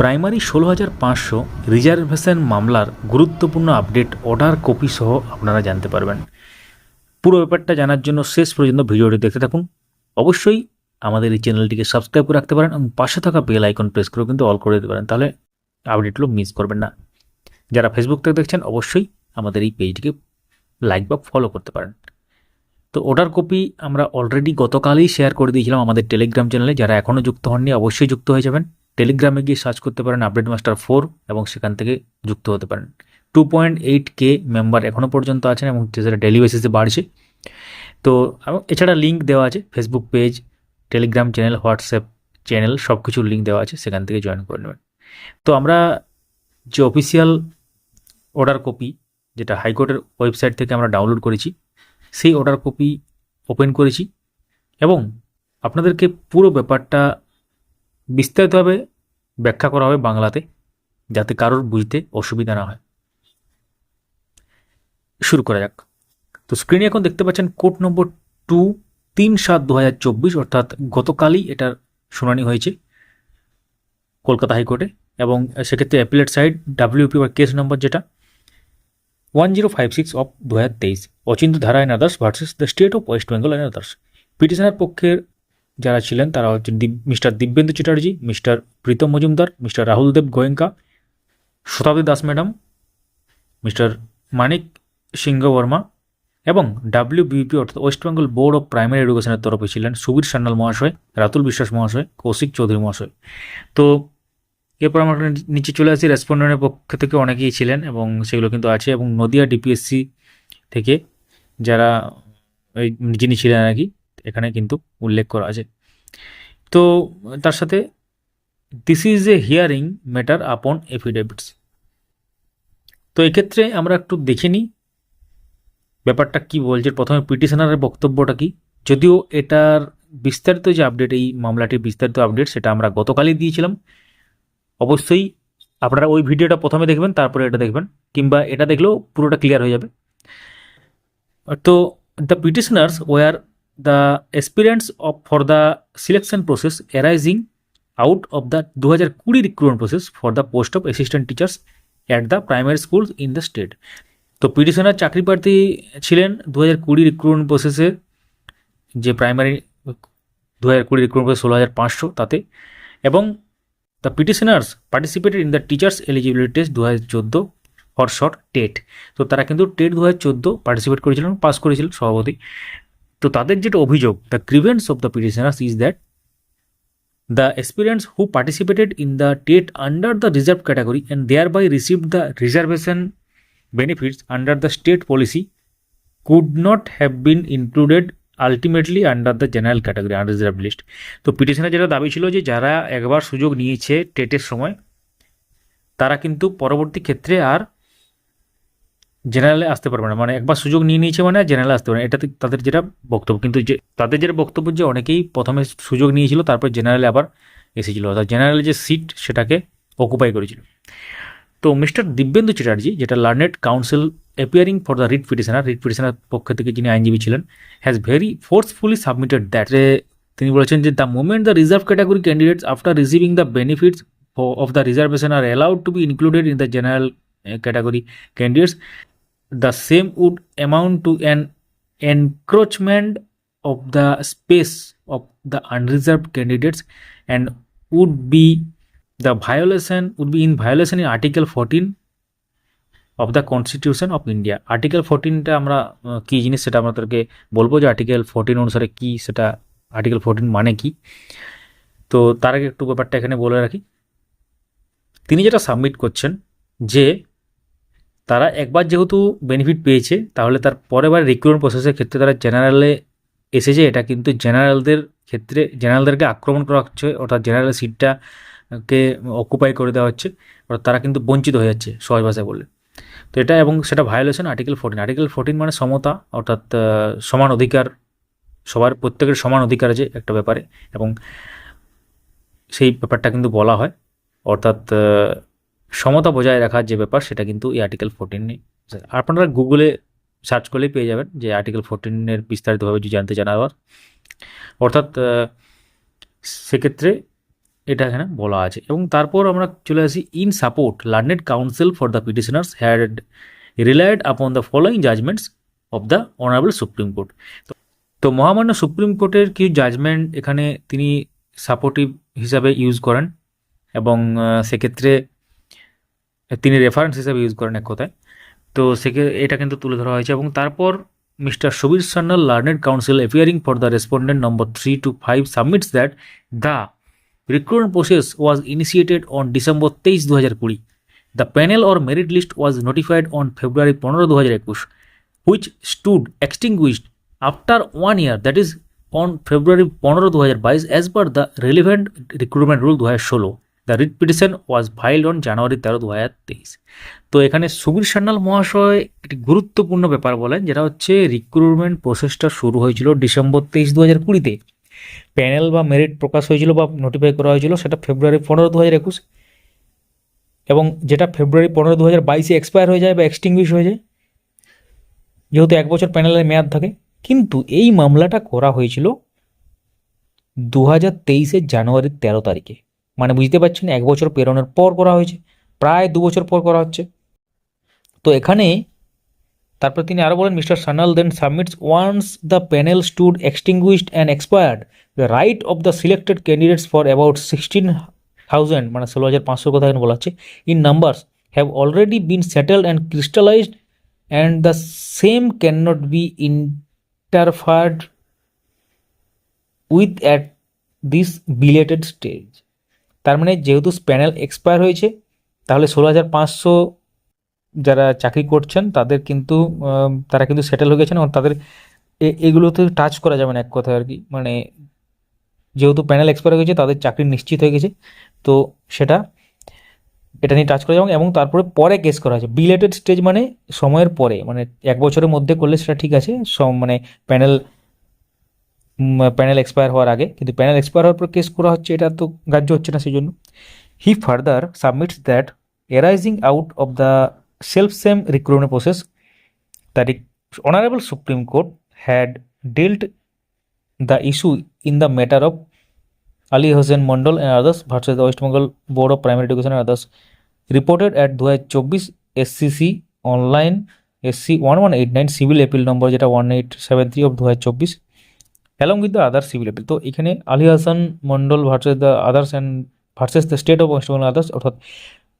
Primary ষোলো হাজার পাঁচশো রিজার্ভেশন মামলার গুরুত্বপূর্ণ আপডেট অর্ডার কপি সহ আপনারা জানতে পারবেন। পুরো ব্যাপারটা জানার জন্য শেষ পর্যন্ত ভিডিওটি দেখতে থাকুন। অবশ্যই আমাদের এই চ্যানেলটিকে সাবস্ক্রাইব করে রাখতে পারেন এবং পাশে থাকা বেল আইকন প্রেস করেও কিন্তু অল করে দিতে পারেন, তাহলে আপডেটগুলো মিস করবেন না। যারা ফেসবুক থেকে দেখছেন, অবশ্যই আমাদের এই পেজটিকে লাইক বা ফলো করতে পারেন। তো অর্ডার কপি আমরা অলরেডি গতকালই শেয়ার করে দিয়েছিলাম আমাদের টেলিগ্রাম চ্যানেলে যারা এখনও যুক্ত হননি, অবশ্যই যুক্ত হয়ে যাবেন। টেলিগ্রামে গিয়ে সার্চ করতে পারেন আপডেট মাস্টার ফোর এবং সেখান থেকে যুক্ত হতে পারেন। Two point eight K member এখনও পর্যন্ত আছেন এবং সেটা ডেলি বেসিসে বাড়ছে। তো, এবং এছাড়া লিঙ্ক দেওয়া আছে Facebook page Telegram channel WhatsApp channel সব কিছুর লিঙ্ক দেওয়া আছে, সেখান থেকে জয়েন করে নেবেন। তো আমরা যে অফিসিয়াল অর্ডার কপি যেটা হাইকোর্টের ওয়েবসাইট থেকে আমরা ডাউনলোড করেছি, সেই অর্ডার কপি ওপেন করেছি এবং আপনাদেরকে পুরো ব্যাপারটা বিস্তারিতভাবে ব্যাখ্যা করা হবে বাংলাতে, যাতে কারোর বুঝতে অসুবিধা না হয়। শুরু করা যাক। তো স্ক্রিনে এখন দেখতে পাচ্ছেন কোড নম্বর টু তিন সাত দু অর্থাৎ গতকালই এটার শুনানি হয়েছে কলকাতা হাইকোর্টে এবং সেক্ষেত্রে অ্যাপিলেট সাইড ডাব্লিউপি বা কেস নম্বর যেটা one zero five six of দু হাজার তেইশ Achinta Dhara and others versus the state of West Bengal and others পিটিশনের পক্ষের যারা ছিলেন তারা হচ্ছেন mister Dibyendu Chatterjee, mister Pritam Majumdar, mister Rahul Dev Goenka, Shatabdi Das madam, mister Manik Singha Barma এবং WBP অর্থাৎ West Bengal board of primary এডুকেশনের তরফে ছিলেন সুবীর সান্যাল মহাশয়, রাতুল বিশ্বাস মহাশয়, কৌশিক চৌধুরী মহাশয়। তো এরপর আমরা নিচে চলে আসি রেসপন্ডেন্টের পক্ষ থেকে অনেকেই ছিলেন এবং সেগুলো কিন্তু আছে এবং নদিয়া ডিপিএসসি থেকে যারা ওই যিনি ছিলেন আর কি এখানে কিন্তু উল্লেখ করা আছে। তো তার সাথে this is a hearing matter upon affidavits তো এক্ষেত্রে আমরা একটু দেখে নিই, ব্যাপারটা কি বলছে। প্রথমে পিটিশনারের বক্তব্যটা কি? যদিও এটার বিস্তারিত যে আপডেট এই মামলাটির বিস্তারিত আপডেট সেটা আমরা গতকালই দিয়েছিলাম। অবশ্যই আপনারা ওই ভিডিওটা প্রথমে দেখবেন, তারপরে এটা দেখবেন, কিংবা এটা দেখলেও পুরোটা ক্লিয়ার হয়ে যাবে। তো the petitioners were the experience of for the selection process arising out of the দু হাজার কুড়ি recruitment process for the post of assistant teachers at the primary school in the state তো পিটিশনার চাকরি প্রার্থী ছিলেন দু হাজার কুড়ি রিক্রুটমেন্ট প্রসেসে যে প্রাইমারি দু হাজার কুড়ি রিক্রুটমেন্ট প্রসেস ষোলো হাজার পাঁচশো তাতে। এবং the petitioners participated in the teachers eligibility test দু হাজার চোদ্দ ফর শর্ট টেট তো তারা কিন্তু টেট দু হাজার চোদ্দ পার্টিসিপেট করেছিলেন পাস করেছিলেন সভাপতি। তো তাদের যেটা অভিযোগ the grievance of the petitioners is that the experience who participated in the TET under the reserve category and thereby receive the reservation benefits under the state policy could not have been included ultimately under the general category unreserve list তো পিটিশনের যেটা দাবি ছিল যে যারা একবার সুযোগ নিয়েছে টেটের সময়, তারা কিন্তু পরবর্তী ক্ষেত্রে আর জেনারেলে আসতে পারবে না। মানে একবার সুযোগ নিয়ে নিয়েছে মানে জেনারেলে আসতে পারবে না। এটা তাদের যেটা বক্তব্য, কিন্তু যে তাদের যেটা বক্তব্য যে অনেকেই প্রথমে সুযোগ নিয়েছিল, তারপর জেনারেলে আবার এসেছিল। অর্থাৎ জেনারেলে যে সিট সেটাকে অকুপাই করেছিল। তো মিস্টার দিব্যেন্দু চ্যাটার্জি, যেটা learned counsel appearing for the writ petitioner writ petitioner পক্ষ থেকে যিনি আইনজীবী ছিলেন has very forcefully submitted that তিনি বলেছেন যে the moment the reserve category candidates after receiving the benefits of the reservation are allowed to be included in the general category candidates the same would amount to an encroachment of the space of the unreserved candidates and would be the violation, would be in violation in article 14 of the constitution of India article ফোরটিনটা আমরা কী জিনিস সেটা আপনাদেরকে বলব যে article fourteen অনুসারে কী সেটা article fourteen মানে কি? তো তার আগে একটু ব্যাপারটা এখানে বলে রাখি। তিনি যেটা সাবমিট করছেন যে তারা একবার যেহেতু বেনিফিট পেয়েছে, তাহলে তার পরের বার রিক্রুটমেন্ট প্রসেসের ক্ষেত্রে তারা জেনারেলে এসেছে। এটা কিন্তু জেনারেলদের ক্ষেত্রে জেনারেলদেরকে আক্রমণ করা হচ্ছে, অর্থাৎ জেনারেল সিটটাকে অকুপাই করে দেওয়া হচ্ছে, অর্থাৎ তারা কিন্তু বঞ্চিত হয়ে যাচ্ছে সহজ ভাষায় বললে তো এটা এবং সেটা violation article fourteen article fourteen মানে সমতা, অর্থাৎ সমান অধিকার, সবার প্রত্যেকের সমান অধিকার আছে একটা ব্যাপারে এবং সেই ব্যাপারটা কিন্তু বলা হয়। অর্থাৎ সমতা বজায় রাখার যে ব্যাপার, সেটা কিন্তু এই আর্টিকেল ফোরটিনে আপনারা গুগলে সার্চ করলেই পেয়ে যাবেন যে আর্টিকেল ফোরটিনের বিস্তারিতভাবে যদি জানতে চান আবার। অর্থাৎ সেক্ষেত্রে এটা এখানে বলা আছে। এবং তারপর আমরা চলে আসি in support learned counsel for the petitioners had relied upon the following judgments of the honourable supreme court তো মহামান্য সুপ্রিম কোর্টের কিছু জাজমেন্ট এখানে তিনি সাপোর্টিভ হিসাবে ইউজ করেন। এবং সেক্ষেত্রে তিনি রেফারেন্স হিসাবে ইউজ করেন এক কথায়। তো সেকে, এটা কিন্তু তুলে ধরা হয়েছে এবং তারপর mister Subir Sanyal learned counsel appearing for the respondent number three two five submits that the recruitment process was initiated on December তেইশ দু হাজার কুড়ি। The panel or merit list was notified on February পনেরো দু হাজার একুশ which stood extinguished after one year that is on February পনেরো দু হাজার বাইশ as per the writ petition was filed on January তেরো দু হাজার তেইশ তো এখানে সুবীর সান্যাল মহাশয় একটি গুরুত্বপূর্ণ ব্যাপার বলেন, যেটা হচ্ছে রিক্রুটমেন্ট প্রসেসটা শুরু হয়েছিল ডিসেম্বর তেইশ দু হাজার কুড়িতে। প্যানেল বা মেরিট প্রকাশ হয়েছিল বা নোটিফাই করা হয়েছিল সেটা ফেব্রুয়ারি পনেরো দু হাজার একুশ। এবং যেটা ফেব্রুয়ারি পনেরো দু হাজার বাইশে এক্সপায়ার হয়ে যায় বা এক্সটিংগুইশ হয়ে যায়, যেহেতু এক বছর প্যানেলের মেয়াদ থাকে। কিন্তু এই মামলাটা করা হয়েছিল দু হাজার তেইশের জানুয়ারির তেরো তারিখে। মানে বুঝতে পারছেন এক বছর পেরোনোর পর করা হয়েছে, প্রায় দু বছর পর করা হচ্ছে। তো এখানে তারপর তিনি আরও বলেন, mister Sanyal then submits once the panel stood extinguished and expired the right of the selected candidates for about sixteen thousand মানে ষোলো হাজার পাঁচশোর কথা এখানে বলা হচ্ছে, in numbers have already been settled and crystallised and the same can not be interfered with at this belated stage. তার মানে যেহেতু প্যানেল এক্সপায়ার হয়েছে, তাহলে ষোলো হাজার পাঁচশো যারা চাকরি করছেন, তাদের কিন্তু তারা কিন্তু সেটেল হয়ে গেছেন এবং তাদের এগুলোতে টাচ করা যাবে না এক কথায় আর কি। মানে যেহেতু প্যানেল এক্সপায়ার হয়ে গেছে, তাদের চাকরি নিশ্চিত হয়ে গেছে। তো সেটা, এটা নিয়ে টাচ করা যাবে এবং তারপরে পরে কেস করা হয়েছে বিলেটেড স্টেজ মানে সময়ের পরে মানে এক বছরের মধ্যে করলে সেটা ঠিক আছে মানে প্যানেল প্যানেল এক্সপায়ার হওয়ার আগে। কিন্তু প্যানেল এক্সপায়ার হওয়ার পর কেস করা হচ্ছে, এটা তো গ্রাহ্য হচ্ছে না সেই জন্য he further submits that arising out of the self same recruitment process that honourable supreme court had dealt the issue in the matter of Ali Hossain Mondal and others versus the West Bengal board of primary education and others reported at দু হাজার চব্বিশ S C C online S C one one eight nine civil appeal number যেটা one eight seven three of দু হাজার চব্বিশ along with the other civil appeal তো এখানে Ali Hasan Mondal versus the others and versus the state of West Bengal others অর্থাৎ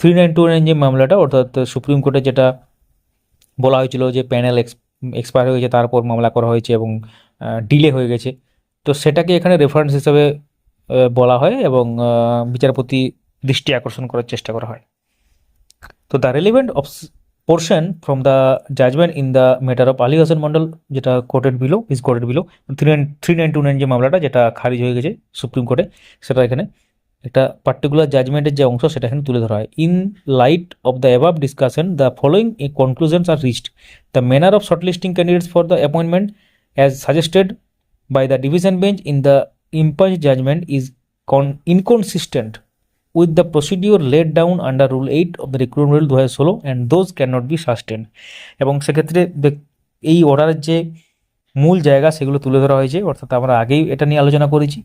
three nine two nine যে মামলাটা, অর্থাৎ সুপ্রিম কোর্টে যেটা বলা হয়েছিল যে প্যানেল এক্সপায়ার হয়ে গেছে তারপর মামলা করা হয়েছে এবং ডিলে হয়ে গেছে। তো সেটাকে এখানে রেফারেন্স হিসাবে বলা হয় এবং বিচারপতি দৃষ্টি আকর্ষণ করার চেষ্টা করা হয়। তো the relevant of portion from the judgment in the matter of Ali Hasan Mondal যেটা quoted below is quoted below three nine three nine two nine যে মামলাটা যেটা খারিজ হয়ে গেছে সুপ্রিম কোর্টে সেটা এখানে একটা পার্টিকুলার জাজমেন্টের যে অংশ সেটা এখানে তুলে ধরা হয় in light of the above discussion the following conclusions are reached the manner of shortlisting candidates for the appointment as suggested by the division bench in the impunged judgment is con inconsistent. With the procedure laid down under Rule 8 of the Recruitment Rule 2016 and those cannot be sustained এবং সেক্ষেত্রে এই অর্ডারের যে মূল জায়গা সেগুলো তুলে ধরা হয়েছে অর্থাৎ আমরা আগেই এটা নিয়ে আলোচনা করেছি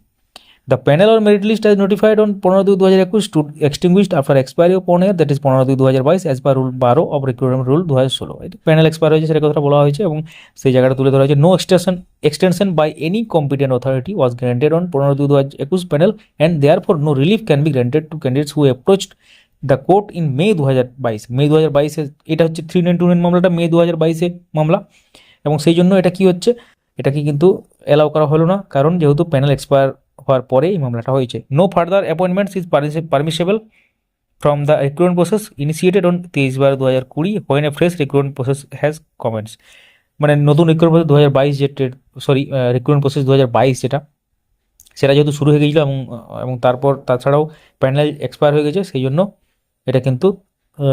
the panel or merit list has notified on পনেরো দুই দু হাজার একুশ to extinguished after expiry one year that is পনেরো দু হাজার বাইশ অ্যাজ পার রুল বারো অফ রিক্রুটমেন্ট রুল দু হাজার ষোলো প্যানেল এক্সপায়ার হয়েছে সেটা কথা বলা হয়েছে এবং সেই জায়গাটা তুলে ধরা হয়েছে। No extension extension by any competent authority was granted on পনেরো দুই দু হাজার একুশ panel and therefore no relief can be granted to candidates who approached the court in May দু হাজার বাইশ। মে দু হাজার বাইশে এটা হচ্ছে থ্রি নাইন টু নাইন মামলাটা মে দু হাজার বাইশে মামলা। এবং সেই জন্য এটা কি হচ্ছে এটাকে কিন্তু অ্যালাউ করা হলো না, কারণ যেহেতু প্যানেল এক্সপায়ার হওয়ার পরে এই মামলাটা হয়েছে। No further appointments is permissible from the recruitment process initiated on তেইশ বার দু হাজার কুড়ি when a fresh recruitment process has commenced মানে নতুন রিক্রুটমেন্ট দু হাজার বাইশ যে ট্রেড সরি রিক্রুটমেন্ট প্রসেস দু হাজার বাইশ যেটা, সেটা যেহেতু শুরু হয়ে গেছিল এবং এবং তারপর তাছাড়াও প্যানেল এক্সপায়ার হয়ে গেছে, সেই জন্য এটা কিন্তু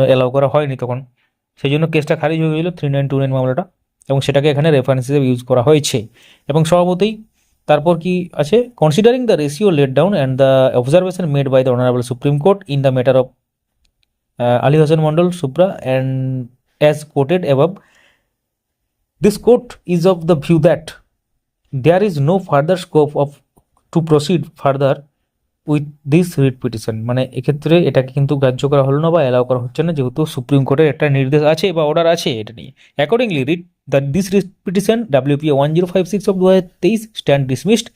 অ্যালাউ করা হয়নি তখন। সেই জন্য কেসটা খারিজ হয়ে গেছিল থ্রি নাইন টু নাইন মামলাটা, এবং সেটাকে এখানে রেফারেন্স হিসেবে ইউজ করা হয়েছে। এবং স্বভাবতই তারপর কি আছে? Considering the ratio laid down and the observation made by the honourable supreme court in the matter of Ali Hossain Mondal supra and as quoted above this court is of the view that there is no further scope of to proceed further with this writ petition মানে এক্ষেত্রে এটাকে কিন্তু গ্রাহ্য করা হলো না বা allow করা হচ্ছে না, যেহেতু সুপ্রিম কোর্টের একটা নির্দেশ আছে বা অর্ডার আছে এটা নিয়ে। Accordingly writ W P one zero five six of দু হাজার তেইশ stand dismissed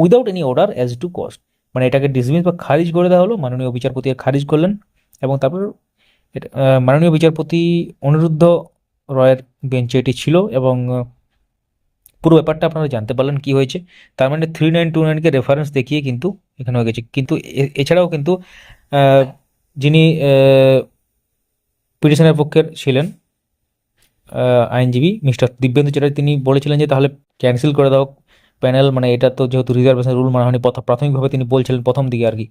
without any order as to cost মানে এটাকে ডিসমিস বা খারিজ করে দেওয়া হলো, মাননীয় বিচারপতি খারিজ করলেন এবং তারপর মাননীয় বিচারপতি অনিরুদ্ধ রয়ের বেঞ্চে এটি ছিল এবং পুরো ব্যাপারটা আপনারা জানতে পারলেন কি হয়েছে। তার মানে থ্রি নাইন টু নাইনকে রেফারেন্স দেখিয়ে কিন্তু এখানে হয়ে গেছে। কিন্তু এছাড়াও কিন্তু যিনি পিটিশনের পক্ষের ছিলেন আইনজীবী মিস্টার দিব্যেন্দু চ্যাটার্জি, তিনি বলেছিলেন যে তাহলে ক্যান্সেল করে দাও প্যানেল মানে এটা তো যেহেতু রিজার্ভেশন রুল মানা হয়নি প্রথম- প্রাথমিকভাবে তিনি বলছিলেন প্রথম দিকে আর কি।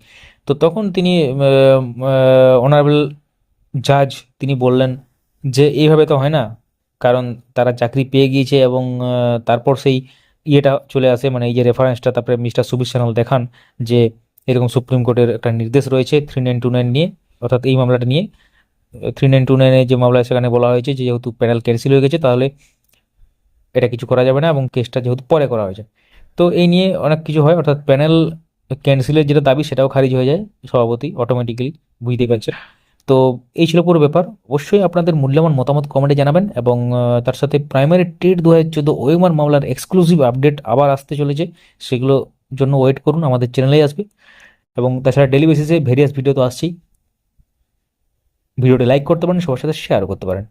তো তখন তিনি অনারেবল জাজ তিনি বললেন যে এইভাবে তো হয় না, কারণ তারা চাকরি পেয়ে গিয়েছে এবং তারপর সেই ইয়েটা চলে আসে মানে এই যে রেফারেন্সটা তারপরে মিস্টার সুবির সানাল দেখান যে এরকম সুপ্রিম কোর্টের একটা নির্দেশ রয়েছে থ্রি নাইন টু নাইন নিয়ে, অর্থাৎ এই মামলাটা নিয়ে। থ্রি নাইন টু নাইনে যে মামলা সেখানে বলা হয়েছে যে যেহেতু প্যানেল ক্যান্সেল হয়ে গেছে, তাহলে এটা কিছু করা যাবে না এবং কেসটা যেহেতু পরে করা হয়েছে। তো এই নিয়ে অনেক কিছু হয়, অর্থাৎ প্যানেল ক্যান্সেলের যেটা দাবি সেটাও খারিজ হয়ে যায় সভাপতি অটোমেটিক্যালি বুঝতেই পারছেন। তো এই ছিল পুরো ব্যাপার। অবশ্যই আপনাদের মূল্যবান মতামত কমেন্টে জানাবেন এবং তার সাথে প্রাইমারি টেট দু হাজার চোদ্দ ওয়েমার মামলার এক্সক্লুসিভ আপডেট আবার আসতে চলেছে, সেগুলো জন্য ওয়েট করুন, আমাদের চ্যানেলেই আসবে। এবং তাছাড়া ডেলি বেসিসে ভেরিয়াস ভিডিও তো আসছেই। ভিডিওটি লাইক করতে পারেন সবার সাথে শেয়ার করতে পারেন।